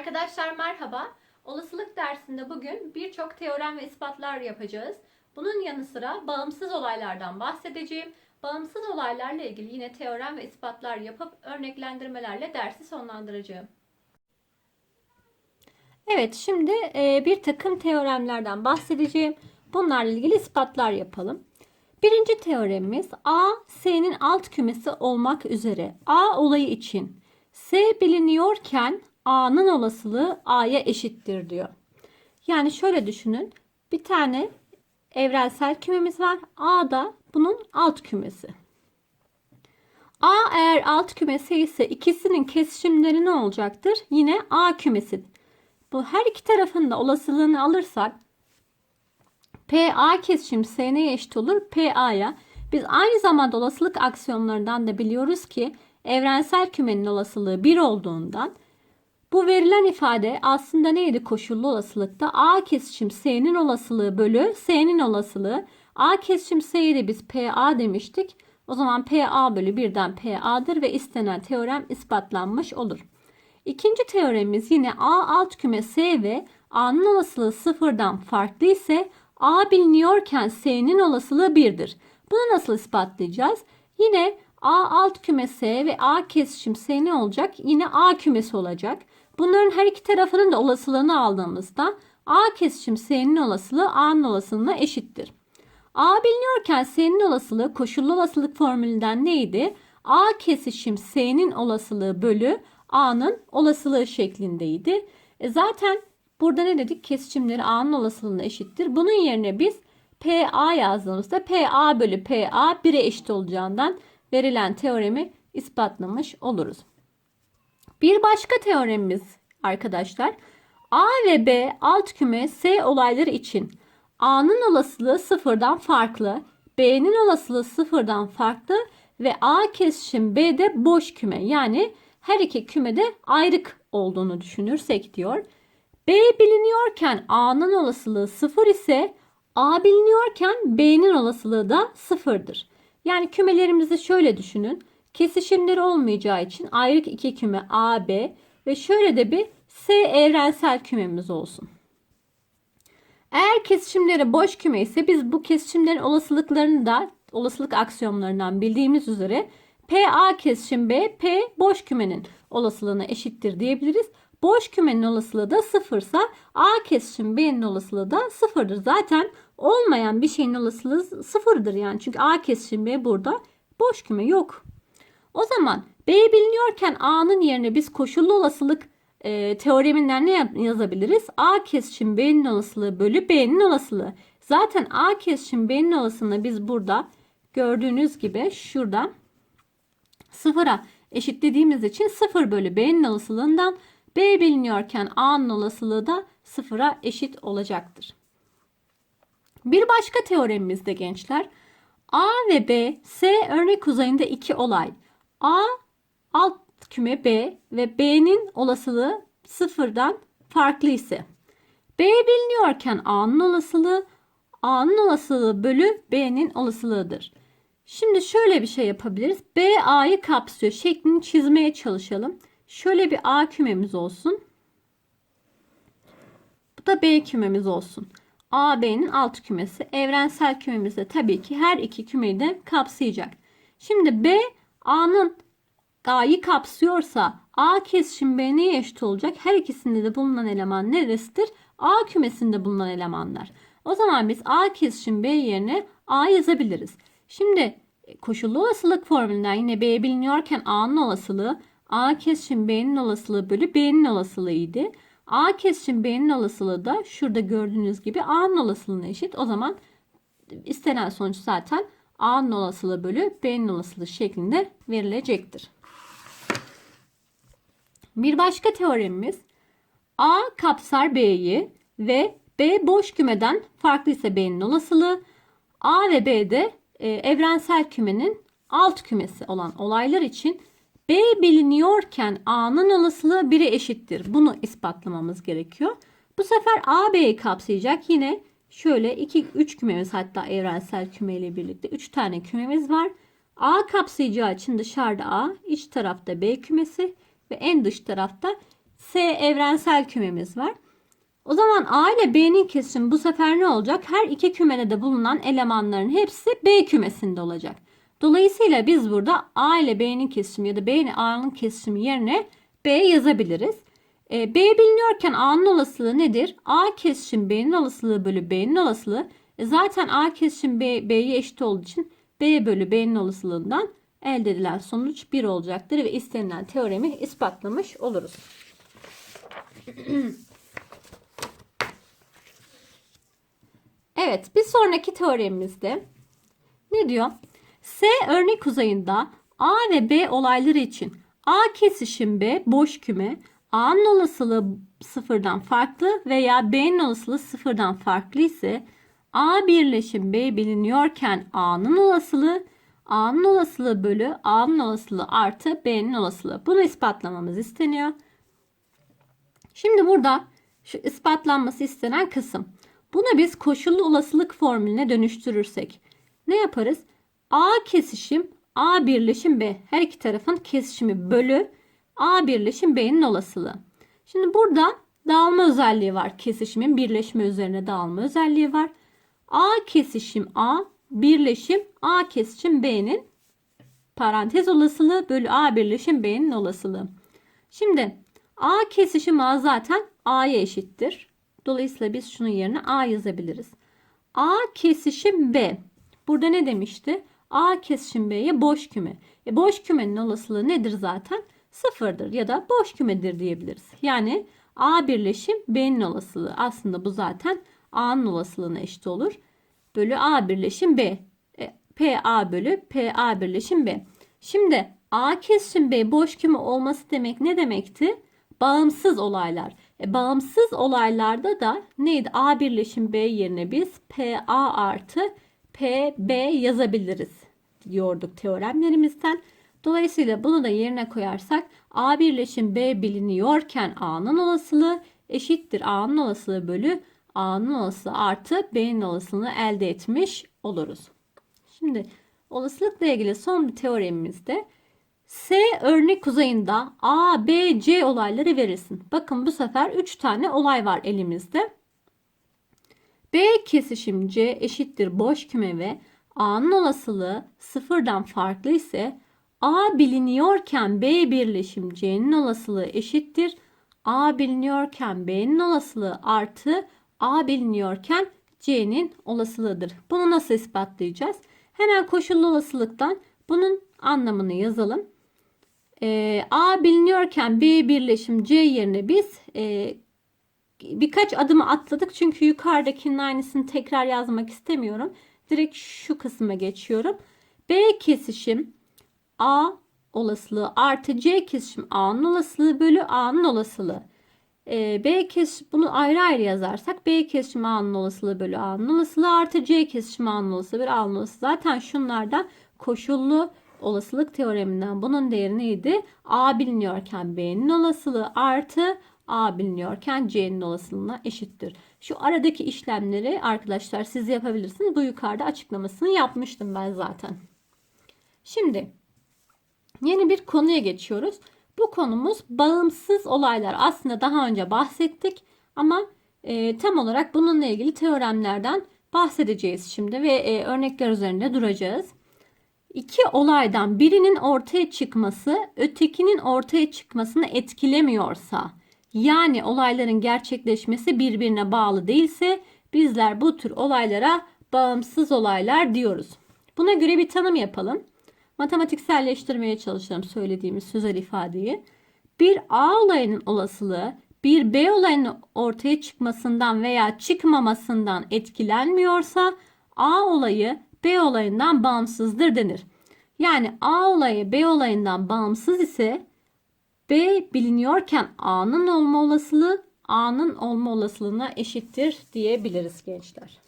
Arkadaşlar merhaba. Olasılık dersinde bugün birçok teorem ve ispatlar yapacağız. Bunun yanı sıra bağımsız olaylardan bahsedeceğim. Bağımsız olaylarla ilgili yine teorem ve ispatlar yapıp örneklendirmelerle dersi sonlandıracağım. Evet, şimdi e, bir takım teoremlerden bahsedeceğim. Bunlarla ilgili ispatlar yapalım. Birinci teoremimiz A, S'nin alt kümesi olmak üzere A olayı için S biliniyorken A'nın olasılığı A'ya eşittir diyor. Yani şöyle düşünün. Bir tane evrensel kümemiz var. A da bunun alt kümesi. A eğer alt kümesi ise ikisinin kesişimleri ne olacaktır? Yine A kümesi. Bu her iki tarafın da olasılığını alırsak PA kesişim S neye eşit olur? PA'ya. Biz aynı zamanda olasılık aksiyonlarından da biliyoruz ki evrensel kümenin olasılığı 1 olduğundan bu verilen ifade aslında neydi koşullu olasılıkta? A kesişim S'nin olasılığı bölü S'nin olasılığı. A kesişim S'yi de biz PA demiştik. O zaman PA bölü 1'den PA'dır ve istenen teorem ispatlanmış olur. İkinci teoremimiz yine A alt küme S ve A'nın olasılığı sıfırdan farklı ise A biliniyorken S'nin olasılığı 1'dir. Bunu nasıl ispatlayacağız? Yine A alt küme S ve A kesişim S ne olacak? Yine A kümesi olacak. Bunların her iki tarafının da olasılığını aldığımızda A kesişim S'nin olasılığı A'nın olasılığına eşittir. A biliniyorken S'nin olasılığı koşullu olasılık formülünden neydi? A kesişim S'nin olasılığı bölü A'nın olasılığı şeklindeydi. E zaten burada ne dedik? Kesişimleri A'nın olasılığına eşittir. Bunun yerine biz PA yazdığımızda PA bölü PA 1'e eşit olacağından verilen teoremi ispatlamış oluruz. Bir başka teoremimiz arkadaşlar A ve B alt küme S olayları için A'nın olasılığı sıfırdan farklı, B'nin olasılığı sıfırdan farklı ve A kesişim B'de boş küme yani her iki kümede ayrık olduğunu düşünürsek diyor. B biliniyorken A'nın olasılığı sıfır ise A biliniyorken B'nin olasılığı da sıfırdır. Yani kümelerimizi şöyle düşünün. Kesişimleri olmayacağı için ayrık iki küme A, B ve şöyle de bir S evrensel kümemiz olsun. Eğer kesişimleri boş küme ise biz bu kesişimlerin olasılıklarını da olasılık aksiyonlarından bildiğimiz üzere PA kesişim B, P boş kümenin olasılığına eşittir diyebiliriz. Boş kümenin olasılığı da sıfırsa A kesişim B'nin olasılığı da sıfırdır. Zaten olmayan bir şeyin olasılığı sıfırdır yani. Çünkü A kesişim B burada boş küme yok. O zaman B biliniyorken A'nın yerine biz koşullu olasılık e, teoreminden ne yazabiliriz? A kesişim B'nin olasılığı bölü B'nin olasılığı. Zaten A kesişim B'nin olasılığını biz burada gördüğünüz gibi şurada sıfıra eşitlediğimiz için 0 bölü B'nin olasılığından B biliniyorken A'nın olasılığı da sıfıra eşit olacaktır. Bir başka teoremimizde gençler A ve B S örnek uzayında iki olay. A alt küme B ve B'nin olasılığı sıfırdan farklı ise B biliniyorken A'nın olasılığı A'nın olasılığı bölü B'nin olasılığıdır. Şimdi şöyle bir şey yapabiliriz. B A'yı kapsıyor. Şeklini çizmeye çalışalım. Şöyle bir A kümemiz olsun. Bu da B kümemiz olsun. A, B'nin alt kümesi. Evrensel kümemiz de tabii ki her iki kümeyi de kapsayacak. Şimdi B, A'nın A'yı kapsıyorsa A kesişim B eşit olacak? Her ikisinde de bulunan eleman neresidir? A kümesinde bulunan elemanlar. O zaman biz A kesişim B yerine A yazabiliriz. Şimdi koşullu olasılık formülünden yine B biliniyorken A'nın olasılığı A kesişim B'nin olasılığı bölü B'nin olasılığıydı. A kesişim B'nin olasılığı da şurada gördüğünüz gibi A'nın olasılığına eşit. O zaman istenen sonuç zaten A'nın olasılığı bölü B'nin olasılığı şeklinde verilecektir. Bir başka teoremimiz A kapsar B'yi ve B boş kümeden farklı ise B'nin olasılığı A ve B'de e, evrensel kümenin alt kümesi olan olaylar için B biliniyorken A'nın olasılığı 1'e eşittir. Bunu ispatlamamız gerekiyor. Bu sefer A B'yi kapsayacak. Yine şöyle 2 3 kümemiz hatta evrensel küme ile birlikte 3 tane kümemiz var. A kapsayacağı için dışarıda A, iç tarafta B kümesi ve en dış tarafta S evrensel kümemiz var. O zaman A ile B'nin kesişimi bu sefer ne olacak? Her iki kümede de bulunan elemanların hepsi B kümesinde olacak. Dolayısıyla biz burada A ile B'nin kesişimi ya da B ile A'nın kesişimi yerine B yazabiliriz. E, B biliniyorken A'nın olasılığı nedir? A kesişim B'nin olasılığı bölü B'nin olasılığı. E, zaten A kesişim B, B'ye eşit olduğu için B bölü B'nin olasılığından elde edilen sonuç 1 olacaktır ve istenilen teoremi ispatlamış oluruz. Evet, bir sonraki teoremimizde ne diyor? S örnek uzayında A ve B olayları için A kesişim B boş küme, A'nın olasılığı sıfırdan farklı veya B'nin olasılığı sıfırdan farklı ise A birleşim B biliniyorken A'nın olasılığı A'nın olasılığı bölü A'nın olasılığı artı B'nin olasılığı. Bunu ispatlamamız isteniyor. Şimdi burada şu ispatlanması istenen kısım. Bunu biz koşullu olasılık formülüne dönüştürürsek ne yaparız? A kesişim A birleşim B. Her iki tarafın kesişimi bölü A birleşim B'nin olasılığı. Şimdi burada dağılma özelliği var. Kesişimin birleşme üzerine dağılma özelliği var. A kesişim A birleşim A kesişim B'nin parantez olasılığı bölü A birleşim B'nin olasılığı. Şimdi A kesişim A zaten A'ya eşittir. Dolayısıyla biz şunun yerine A yazabiliriz. A kesişim B. Burada ne demişti? A kesişim B'ye boş küme. E boş kümenin olasılığı nedir zaten? Sıfırdır ya da boş kümedir diyebiliriz. Yani A birleşim B'nin olasılığı. Aslında bu zaten A'nın olasılığına eşit olur. Bölü A birleşim B. E, P A bölü P A birleşim B. Şimdi A kesişim B boş küme olması demek ne demekti? Bağımsız olaylar. E, bağımsız olaylarda da neydi? A birleşim B yerine biz PA artı PB yazabiliriz diyorduk teoremlerimizden. Dolayısıyla bunu da yerine koyarsak A birleşim B biliniyorken A'nın olasılığı eşittir A'nın olasılığı bölü A'nın olasılığı artı B'nin olasılığını elde etmiş oluruz. Şimdi olasılıkla ilgili son bir teoremimizde S örnek uzayında A, B, C olayları verirsin. Bakın bu sefer 3 tane olay var elimizde. B kesişim C eşittir boş küme ve A'nın olasılığı sıfırdan farklı ise A biliniyorken B birleşim C'nin olasılığı eşittir. A biliniyorken B'nin olasılığı artı A biliniyorken C'nin olasılığıdır. Bunu nasıl ispatlayacağız? Hemen koşullu olasılıktan bunun anlamını yazalım. Ee, A biliniyorken B birleşim C yerine biz e, birkaç adımı atladık. Çünkü yukarıdakinin aynısını tekrar yazmak istemiyorum. Direkt şu kısma geçiyorum. B kesişim A olasılığı artı C kesişim A'nın olasılığı bölü A'nın olasılığı. Ee, B kesişim bunu ayrı ayrı yazarsak B kesişim A'nın olasılığı bölü A'nın olasılığı artı C kesişim A'nın olasılığı bölü A'nın olasılığı. Zaten şunlardan koşullu olasılık teoreminden bunun değeri neydi? A biliniyorken B'nin olasılığı artı A biliniyorken C'nin olasılığına eşittir. Şu aradaki işlemleri arkadaşlar siz yapabilirsiniz. Bu yukarıda açıklamasını yapmıştım ben zaten. Şimdi yeni bir konuya geçiyoruz. Bu konumuz bağımsız olaylar. Aslında daha önce bahsettik ama e, tam olarak bununla ilgili teoremlerden bahsedeceğiz şimdi ve e, örnekler üzerinde duracağız. İki olaydan birinin ortaya çıkması ötekinin ortaya çıkmasını etkilemiyorsa yani olayların gerçekleşmesi birbirine bağlı değilse bizler bu tür olaylara bağımsız olaylar diyoruz. Buna göre bir tanım yapalım. Matematikselleştirmeye çalışalım söylediğimiz sözel ifadeyi. Bir A olayının olasılığı bir B olayının ortaya çıkmasından veya çıkmamasından etkilenmiyorsa A olayı B olayından bağımsızdır denir. Yani A olayı B olayından bağımsız ise B biliniyorken A'nın olma olasılığı A'nın olma olasılığına eşittir diyebiliriz gençler.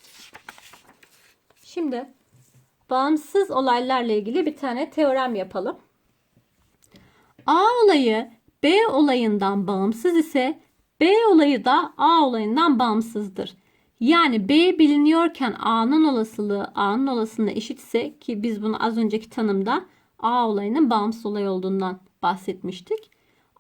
Şimdi bağımsız olaylarla ilgili bir tane teorem yapalım. A olayı B olayından bağımsız ise B olayı da A olayından bağımsızdır. Yani B biliniyorken A'nın olasılığı A'nın olasılığına eşitse ki biz bunu az önceki tanımda A olayının bağımsız olay olduğundan bahsetmiştik.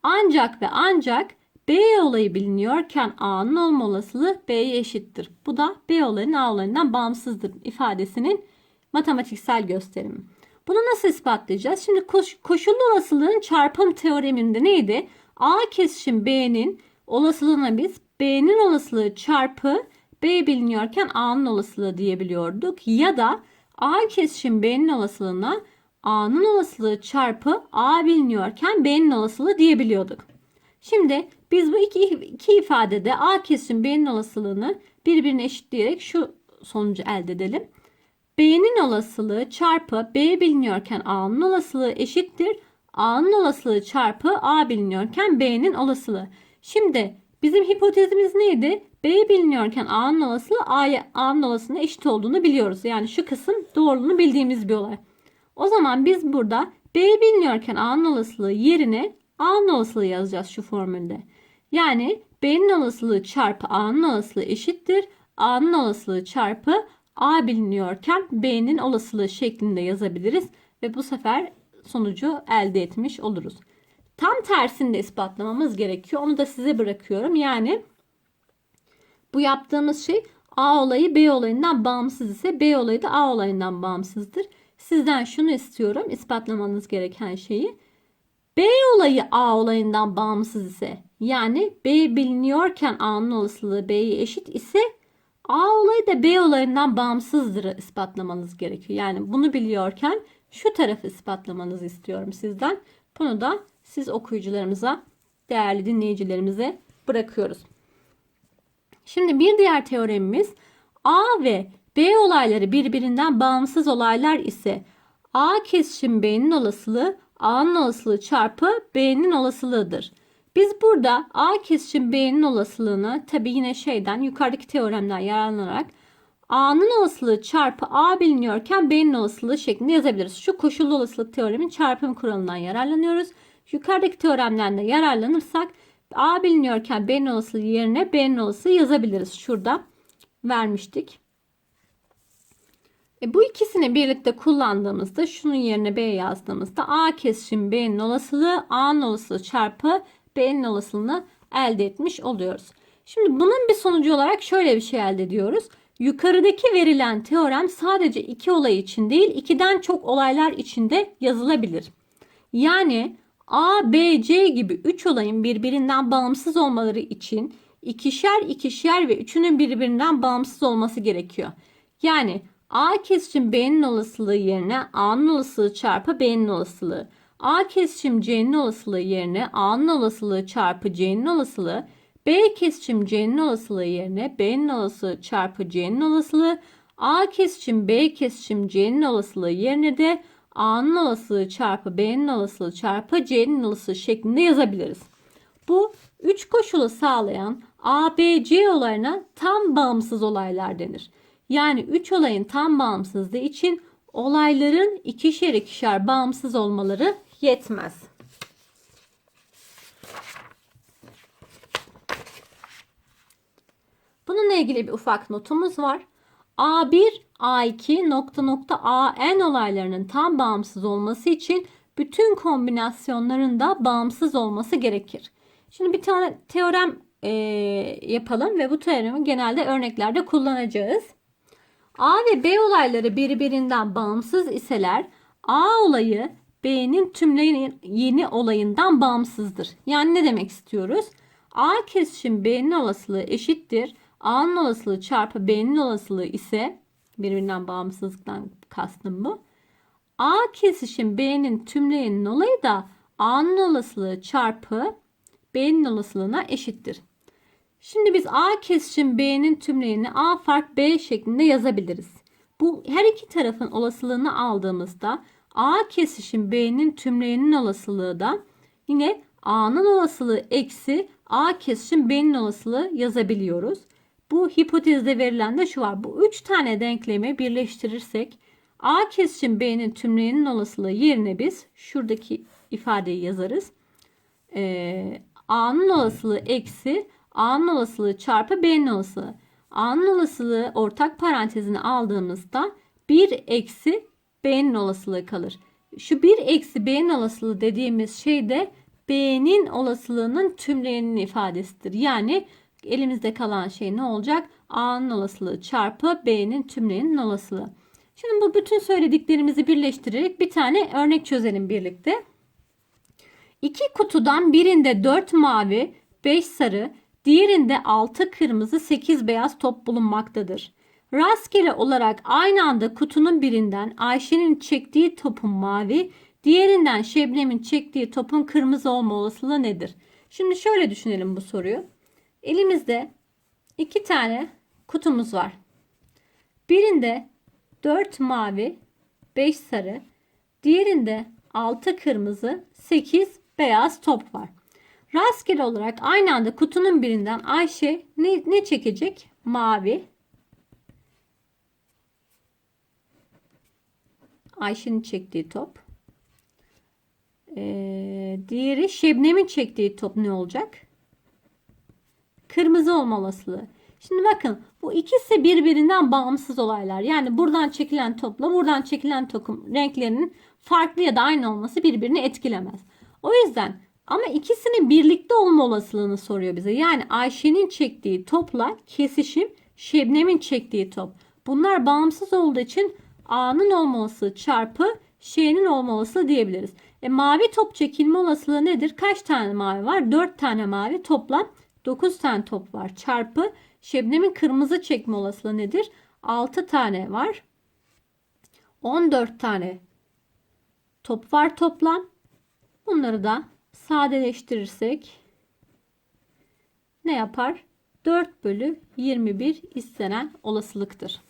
Ancak ve ancak B olayı biliniyorken A'nın olma olasılığı B'ye eşittir. Bu da B olayının A olayından bağımsızdır ifadesinin matematiksel gösterimi. Bunu nasıl ispatlayacağız? Şimdi koş, koşullu olasılığın çarpım teoreminde neydi? A kesişim B'nin olasılığına biz B'nin olasılığı çarpı B biliniyorken A'nın olasılığı diyebiliyorduk. Ya da A kesişim B'nin olasılığına A'nın olasılığı çarpı A biliniyorken B'nin olasılığı diyebiliyorduk. Şimdi biz bu iki, iki ifadede A kesişim B'nin olasılığını birbirine eşitleyerek şu sonucu elde edelim. B'nin olasılığı çarpı B biliniyorken A'nın olasılığı eşittir. A'nın olasılığı çarpı A biliniyorken B'nin olasılığı. Şimdi bizim hipotezimiz neydi? B biliniyorken A'nın olasılığı A'ya A'nın olasılığına eşit olduğunu biliyoruz. Yani şu kısım doğruluğunu bildiğimiz bir olay. O zaman biz burada B biliniyorken A'nın olasılığı yerine A'nın olasılığı yazacağız şu formülde. Yani B'nin olasılığı çarpı A'nın olasılığı eşittir. A'nın olasılığı çarpı A biliniyorken B'nin olasılığı şeklinde yazabiliriz. Ve bu sefer sonucu elde etmiş oluruz. Tam tersini de ispatlamamız gerekiyor. Onu da size bırakıyorum. Yani bu yaptığımız şey A olayı B olayından bağımsız ise B olayı da A olayından bağımsızdır. Sizden şunu istiyorum ispatlamanız gereken şeyi. B olayı A olayından bağımsız ise yani B biliniyorken A'nın olasılığı B'ye eşit ise A olayı da B olayından bağımsızdır ispatlamanız gerekiyor. Yani bunu biliyorken şu tarafı ispatlamanızı istiyorum sizden. Bunu da siz okuyucularımıza, değerli dinleyicilerimize bırakıyoruz. Şimdi bir diğer teoremimiz A ve B olayları birbirinden bağımsız olaylar ise A kesişim B'nin olasılığı A'nın olasılığı çarpı B'nin olasılığıdır. Biz burada A kesişim B'nin olasılığını tabi yine şeyden yukarıdaki teoremden yararlanarak A'nın olasılığı çarpı A biliniyorken B'nin olasılığı şeklinde yazabiliriz. Şu koşullu olasılık teoremin çarpım kuralından yararlanıyoruz. Yukarıdaki teoremden de yararlanırsak A biliniyorken B'nin olasılığı yerine B'nin olasılığı yazabiliriz. Şurada vermiştik. E bu ikisini birlikte kullandığımızda şunun yerine B yazdığımızda A kesişim B'nin olasılığı A'nın olasılığı çarpı B'nin olasılığını elde etmiş oluyoruz. Şimdi bunun bir sonucu olarak şöyle bir şey elde ediyoruz. Yukarıdaki verilen teorem sadece iki olay için değil, ikiden çok olaylar için de yazılabilir. Yani A, B, C gibi 3 olayın birbirinden bağımsız olmaları için ikişer ikişer ve üçünün birbirinden bağımsız olması gerekiyor. Yani A kesişim B'nin olasılığı yerine A'nın olasılığı çarpı B'nin olasılığı. A kesişim C'nin olasılığı yerine A'nın olasılığı çarpı C'nin olasılığı. B kesişim C'nin olasılığı yerine B'nin olasılığı çarpı C'nin olasılığı. A kesişim B kesişim C'nin olasılığı yerine de A'nın olasılığı çarpı B'nin olasılığı çarpı C'nin olasılığı şeklinde yazabiliriz. Bu üç koşulu sağlayan A, B, C olayına tam bağımsız olaylar denir. Yani 3 olayın tam bağımsızlığı için olayların ikişer ikişer bağımsız olmaları yetmez. Bununla ilgili bir ufak notumuz var. A1, A2, nokta nokta AN olaylarının tam bağımsız olması için bütün kombinasyonların da bağımsız olması gerekir. Şimdi bir tane teorem e, yapalım ve bu teoremi genelde örneklerde kullanacağız. A ve B olayları birbirinden bağımsız iseler A olayı B'nin tümleyin yeni olayından bağımsızdır. Yani ne demek istiyoruz? A kesişim B'nin olasılığı eşittir. A'nın olasılığı çarpı B'nin olasılığı ise birbirinden bağımsızlıktan kastım bu. A kesişim B'nin tümleyenin olayı da A'nın olasılığı çarpı B'nin olasılığına eşittir. Şimdi biz A kesişim B'nin tümleyeni A fark B şeklinde yazabiliriz. Bu her iki tarafın olasılığını aldığımızda A kesişim B'nin tümleyenin olasılığı da yine A'nın olasılığı eksi A kesişim B'nin olasılığı yazabiliyoruz. Bu hipotezde verilen de şu var. Bu üç tane denklemi birleştirirsek A kesişim B'nin tümleyenin olasılığı yerine biz şuradaki ifadeyi yazarız. Ee, A'nın olasılığı eksi A'nın olasılığı çarpı B'nin olasılığı. A'nın olasılığı ortak parantezini aldığımızda 1 eksi B'nin olasılığı kalır. Şu 1 eksi B'nin olasılığı dediğimiz şey de B'nin olasılığının tümleyenin ifadesidir. Yani elimizde kalan şey ne olacak? A'nın olasılığı çarpı B'nin tümleyenin olasılığı. Şimdi bu bütün söylediklerimizi birleştirerek bir tane örnek çözelim birlikte. İki kutudan birinde 4 mavi, 5 sarı, diğerinde 6 kırmızı, 8 beyaz top bulunmaktadır. Rastgele olarak aynı anda kutunun birinden Ayşe'nin çektiği topun mavi, diğerinden Şebnem'in çektiği topun kırmızı olma olasılığı nedir? Şimdi şöyle düşünelim bu soruyu. Elimizde iki tane kutumuz var. Birinde 4 mavi, 5 sarı, diğerinde 6 kırmızı, 8 beyaz top var. Rastgele olarak aynı anda kutunun birinden Ayşe ne, ne çekecek? Mavi. Ayşe'nin çektiği top. Ee, diğeri Şebnem'in çektiği top ne olacak? Kırmızı olma olasılığı. Şimdi bakın bu ikisi birbirinden bağımsız olaylar. Yani buradan çekilen topla buradan çekilen topun renklerinin farklı ya da aynı olması birbirini etkilemez. O yüzden ama ikisinin birlikte olma olasılığını soruyor bize. Yani Ayşe'nin çektiği topla kesişim Şebnem'in çektiği top. Bunlar bağımsız olduğu için A'nın olma olasılığı çarpı Ş'nin olma olasılığı diyebiliriz. E, mavi top çekilme olasılığı nedir? Kaç tane mavi var? 4 tane mavi toplam 9 tane top var. Çarpı Şebnem'in kırmızı çekme olasılığı nedir? 6 tane var. 14 tane top var toplam. Bunları da sadeleştirirsek ne yapar? 4 bölü 21 istenen olasılıktır.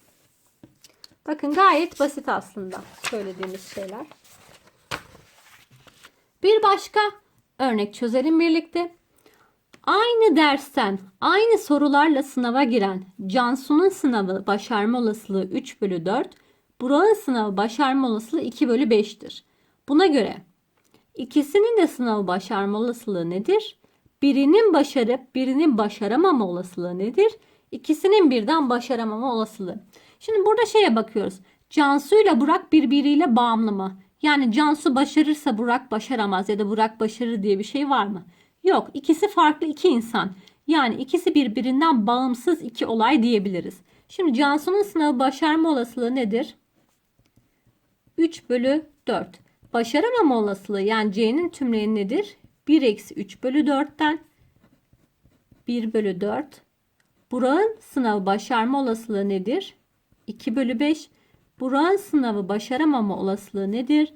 Bakın gayet basit aslında söylediğimiz şeyler. Bir başka örnek çözelim birlikte. Aynı dersten aynı sorularla sınava giren Cansu'nun sınavı başarma olasılığı 3 bölü 4, Burak'ın sınavı başarma olasılığı 2 bölü 5'tir. Buna göre ikisinin de sınavı başarma olasılığı nedir? Birinin başarıp birinin başaramama olasılığı nedir? İkisinin birden başaramama olasılığı. Şimdi burada şeye bakıyoruz. Cansu ile Burak birbiriyle bağımlı mı? Yani Cansu başarırsa Burak başaramaz ya da Burak başarır diye bir şey var mı? Yok. İkisi farklı iki insan. Yani ikisi birbirinden bağımsız iki olay diyebiliriz. Şimdi Cansu'nun sınavı başarma olasılığı nedir? 3 bölü 4. Başaramama olasılığı yani C'nin tümleyeni nedir? 1 eksi 3 bölü 4'ten 1 bölü 4. Burak'ın sınavı başarma olasılığı nedir? 2 bölü 5. Burak'ın sınavı başaramama olasılığı nedir?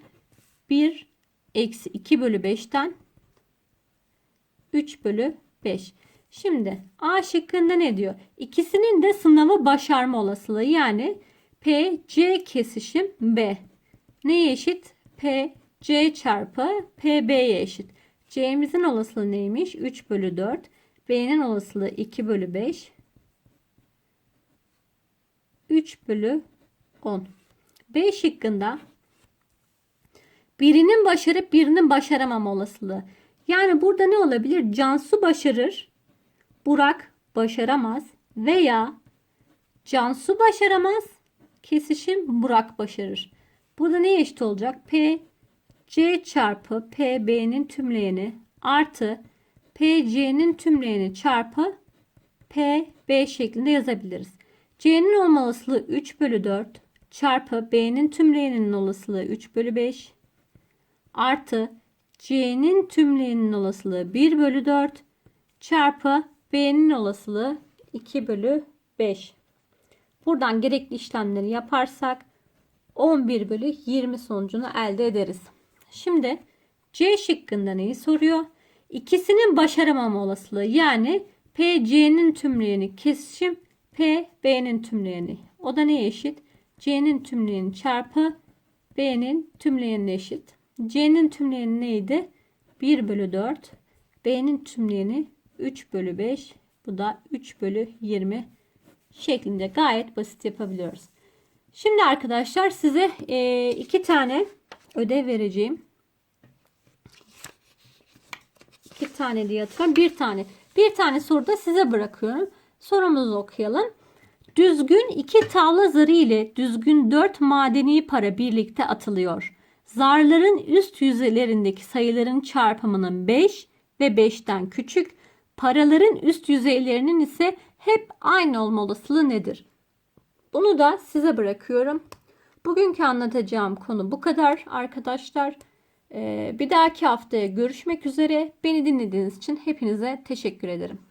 1 eksi 2 bölü 5'ten 3 bölü 5. Şimdi A şıkkında ne diyor? İkisinin de sınavı başarma olasılığı yani P, C kesişim B. Neye eşit? P, C çarpı P, B'ye eşit. C'mizin olasılığı neymiş? 3 bölü 4. B'nin olasılığı 2 bölü 5. 3 bölü 10. B şıkkında birinin başarıp birinin başaramama olasılığı. Yani burada ne olabilir? Cansu başarır, Burak başaramaz veya Cansu başaramaz, kesişim Burak başarır. Burada ne eşit olacak? P C çarpı P B'nin tümleyeni artı P C'nin tümleyeni çarpı P B şeklinde yazabiliriz. C'nin olma olasılığı 3 bölü 4 çarpı B'nin tümleyeninin olasılığı 3 bölü 5 artı C'nin tümleyeninin olasılığı 1 bölü 4 çarpı B'nin olasılığı 2 bölü 5. Buradan gerekli işlemleri yaparsak 11 bölü 20 sonucunu elde ederiz. Şimdi C şıkkında neyi soruyor? İkisinin başaramama olasılığı yani P C'nin tümleyeni kesişim P B'nin tümleyeni. O da neye eşit? C'nin tümleyeni çarpı B'nin tümleyenine eşit. C'nin tümleyeni neydi? 1 bölü 4. B'nin tümleyeni 3 bölü 5. Bu da 3 bölü 20 şeklinde gayet basit yapabiliyoruz. Şimdi arkadaşlar size e, iki tane ödev vereceğim. İki tane diye hatırlıyorum. Bir tane. Bir tane soruda size bırakıyorum. Sorumuzu okuyalım. Düzgün iki tavla zarı ile düzgün dört madeni para birlikte atılıyor. zarların üst yüzeylerindeki sayıların çarpımının 5 ve 5'ten küçük, paraların üst yüzeylerinin ise hep aynı olma olasılığı nedir? Bunu da size bırakıyorum. Bugünkü anlatacağım konu bu kadar arkadaşlar. Ee, bir dahaki haftaya görüşmek üzere. Beni dinlediğiniz için hepinize teşekkür ederim.